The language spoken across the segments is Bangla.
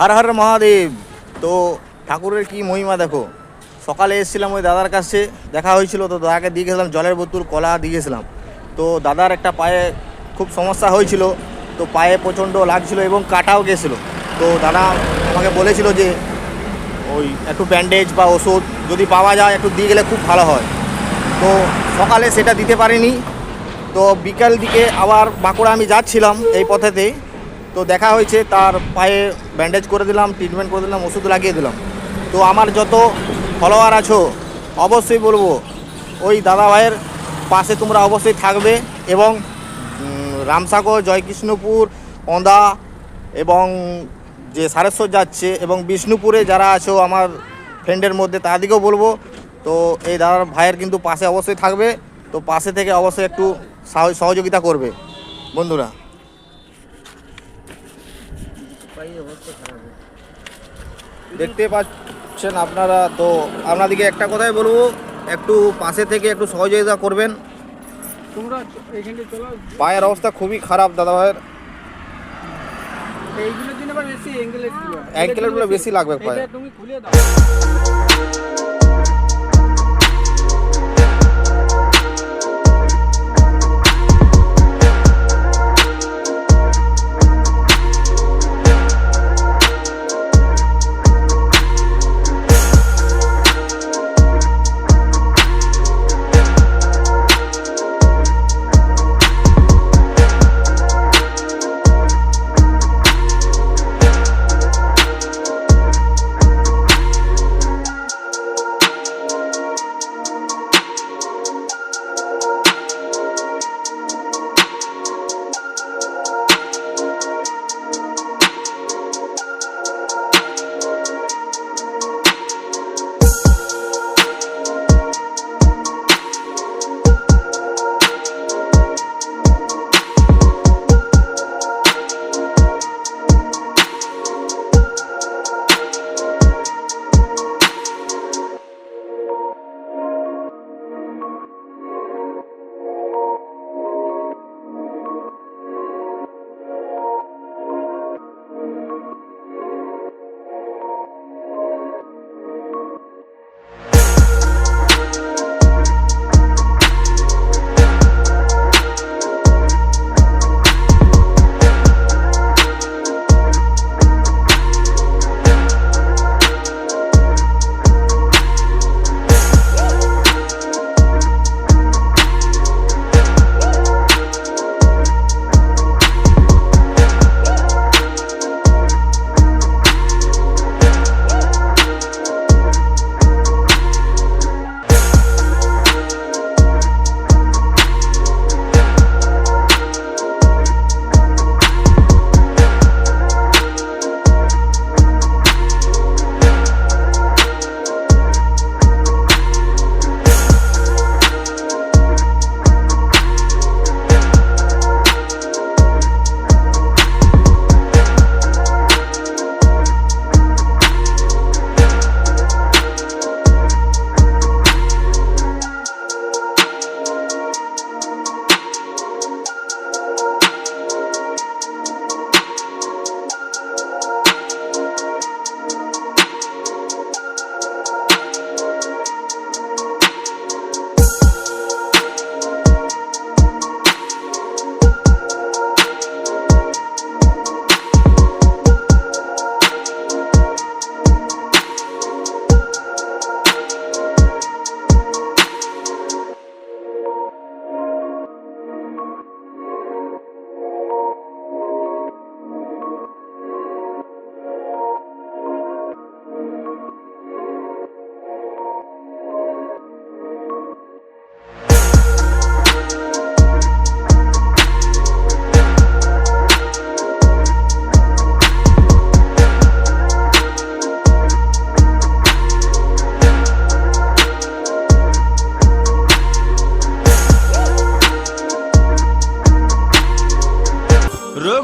হর হর মহাদেব। তো ঠাকুরের কি মহিমা দেখো? সকালে এসেছিলাম ওই দাদার কাছে, দেখা হয়েছিল, তো দাদাকে দিয়ে গেছিলাম, জলের বোতল, কলা দিয়ে গেছিলাম। তো দাদার একটা পায়ে খুব সমস্যা হয়েছিল, তো পায়ে প্রচণ্ড লাগছিল এবং কাটাও গেছিল। তো দাদা আমাকে বলেছিল যে, ওই একটু ব্যান্ডেজ বা ওষুধ যদি পাওয়া যায়, একটু দিয়ে গেলে খুব ভালো হয়। তো সকালে সেটা দিতে পারিনি। তো বিকাল দিকে আবার বাঁকুড়া আমি যাচ্ছিলাম এই পথেতেই তো দেখা হয়েছে, তার পায়ে ব্যান্ডেজ করে দিলাম ট্রিটমেন্ট করে দিলাম, ওষুধ লাগিয়ে দিলাম। তো আমার যত ফলোয়ার আছো, অবশ্যই বলব, ওই দাদা ভাইয়ের পাশে তোমরা অবশ্যই থাকবে এবং রামসাগর, জয়কৃষ্ণপুর অন্দা এবং যে সারেশ্বর যাচ্ছে এবং বিষ্ণুপুরে যারা আছো, আমার ফ্রেন্ডের মধ্যে, তাদেরকেও বলব, তো এই দাদার ভাইয়ের কিন্তু পাশে অবশ্যই থাকবে, তো পাশে থেকে অবশ্যই একটু সাহ- সহযোগিতা করবে, বন্ধুরা। দেখতে পাচ্ছেন আপনারা তো আপনাদেরকে একটা কথাই বলব একটু পাশে থেকে একটু সহযোগিতা করবেন। তোমরা এখানে চলো। পায়ের অবস্থা খুবই খারাপ দাদা ভাইয়ের এইগুলোর জন্য বেশি লাগবে পায়ে। তুমি খুলে দাও।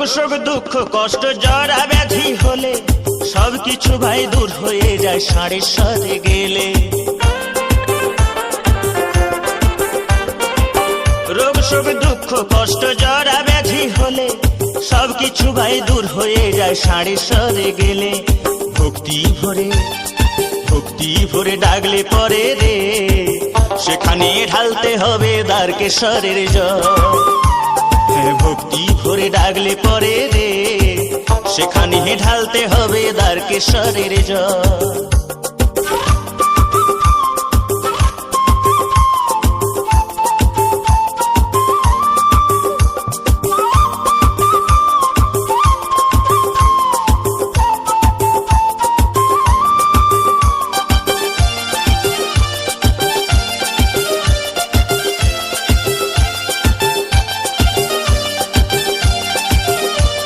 শোক দুঃখ, কষ্ট জরা ব্যাধি হলে সব কিছু ভাই দূর হয়ে যায় সাড়ে সাড়ে গেলে। রোগ, শোক, দুঃখ, কষ্ট জরা ব্যাধি হলে সব কিছু ভাই দূর হয়ে যায় সাড়ে সরে গেলে। ভক্তি ভরে ভক্তি ভরে ডাকলে পরে রে সেখানে ঢালতে হবে দ্বারকেশ্বরের জল। ভক্তি ভরে ডাকলে পরে রে। সেখানে ঢালতে হবে দ্বারকেশ্বরের জল।